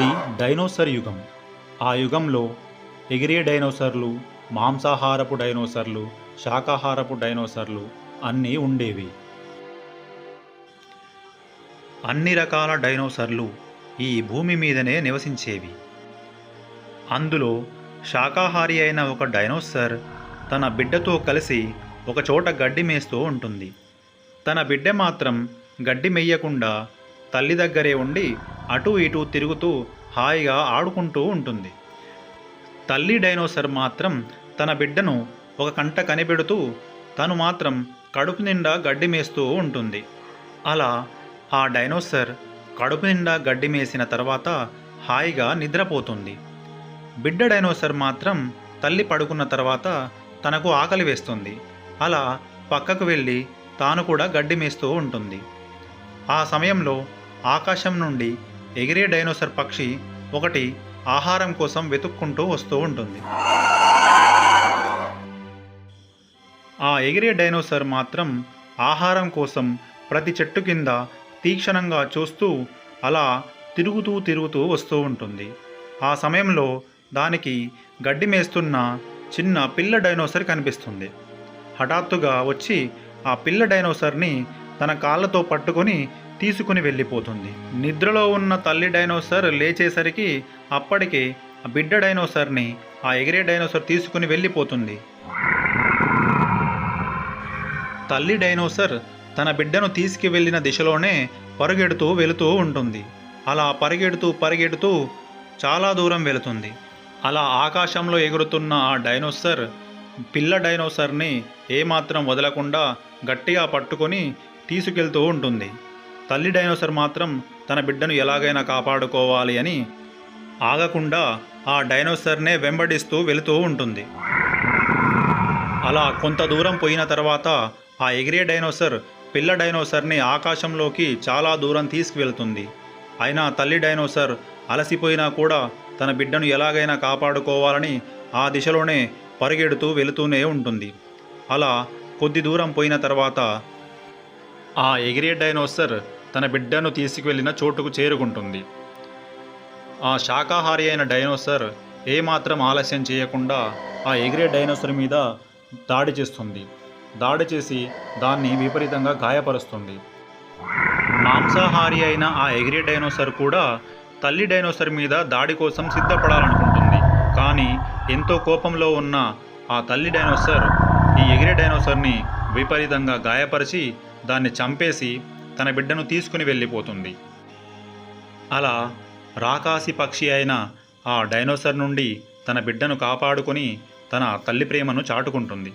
అది డైనోసర్ యుగం. ఆ యుగంలో ఎగిరే డైనోసర్లు మాంసాహారపు డైనోసర్లు శాకాహారపు డైనోసర్లు అన్నీ ఉండేవి. అన్ని రకాల డైనోసర్లు ఈ భూమి మీదనే నివసించేవి. అందులో శాకాహారి అయిన ఒక డైనోసర్ తన బిడ్డతో కలిసి ఒక చోట గడ్డి మేస్తూ ఉంటుంది. తన బిడ్డ మాత్రం గడ్డి మెయ్యకుండా తల్లి దగ్గరే ఉండి అటు ఇటు తిరుగుతూ హాయిగా ఆడుకుంటూ ఉంటుంది. తల్లి డైనోసర్ మాత్రం తన బిడ్డను ఒక కంట కనిపెడుతూ తను మాత్రం కడుపు నిండా గడ్డి మేస్తూ ఉంటుంది. అలా ఆ డైనోసర్ కడుపు నిండా గడ్డి మేసిన తర్వాత హాయిగా నిద్రపోతుంది. బిడ్డ డైనోసర్ మాత్రం తల్లి పడుకున్న తర్వాత తనకు ఆకలి వేస్తుంది. అలా పక్కకు వెళ్ళి తాను కూడా గడ్డి మేస్తూ ఉంటుంది. ఆ సమయంలో ఆకాశం నుండి ఎగిరే డైనోసర్ పక్షి ఒకటి ఆహారం కోసం వెతుక్కుంటూ వస్తూ ఉంటుంది. ఆ ఎగిరే డైనోసర్ మాత్రం ఆహారం కోసం ప్రతి చెట్టు కింద తీక్షణంగా చూస్తూ అలా తిరుగుతూ తిరుగుతూ వస్తూ ఉంటుంది. ఆ సమయంలో దానికి గడ్డి మేస్తున్న చిన్న పిల్ల డైనోసర్ కనిపిస్తుంది. హఠాత్తుగా వచ్చి ఆ పిల్ల డైనోసర్ని తన కాళ్ళతో పట్టుకొని తీసుకుని వెళ్ళిపోతుంది. నిద్రలో ఉన్న తల్లి డైనోసర్ లేచేసరికి అప్పటికే ఆ బిడ్డ డైనోసర్ని ఆ ఎగిరే డైనోసర్ తీసుకుని వెళ్ళిపోతుంది. తల్లి డైనోసర్ తన బిడ్డను తీసుకువెళ్ళిన దిశలోనే పరుగెడుతూ వెళుతూ ఉంటుంది. అలా పరిగెడుతూ పరిగెడుతూ చాలా దూరం వెళుతుంది. అలా ఆకాశంలో ఎగురుతున్న ఆ డైనోసర్ పిల్ల డైనోసర్ని ఏమాత్రం వదలకుండా గట్టిగా పట్టుకొని తీసుకెళ్తూ ఉంటుంది. తల్లి డైనోసర్ మాత్రం తన బిడ్డను ఎలాగైనా కాపాడుకోవాలి అని ఆగకుండా ఆ డైనోసర్నే వెంబడిస్తూ వెళుతూ ఉంటుంది. అలా కొంత దూరం పోయిన తర్వాత ఆ ఎగిరే డైనోసర్ పిల్ల డైనోసర్ని ఆకాశంలోకి చాలా దూరం తీసుకువెళ్తుంది. అయినా తల్లి డైనోసర్ అలసిపోయినా కూడా తన బిడ్డను ఎలాగైనా కాపాడుకోవాలని ఆ దిశలోనే పరిగెడుతూ వెళుతూనే ఉంటుంది. అలా కొద్ది దూరం పోయిన తర్వాత ఆ ఎగిరే డైనోసర్ తన బిడ్డను తీసుకువెళ్ళిన చోటుకు చేరుకుంటుంది. ఆ శాకాహారి అయిన డైనోసర్ ఏమాత్రం ఆలస్యం చేయకుండా ఆ ఎగిరే డైనోసర్ మీద దాడి చేస్తుంది. దాడి చేసి దాన్ని విపరీతంగా గాయపరుస్తుంది. మాంసాహారి అయిన ఆ ఎగిరే డైనోసర్ కూడా తల్లి డైనోసర్ మీద దాడి కోసం సిద్ధపడాలనుకుంటుంది. కానీ ఎంతో కోపంలో ఉన్న ఆ తల్లి డైనోసర్ ఈ ఎగిరే డైనోసర్ని విపరీతంగా గాయపరిచి దాన్ని చంపేసి తన బిడ్డను తీసుకుని వెళ్ళిపోతుంది. అలా రాకాసి పక్షి అయిన ఆ డైనోసర్ నుండి తన బిడ్డను కాపాడుకొని తన తల్లి ప్రేమను చాటుకుంటుంది.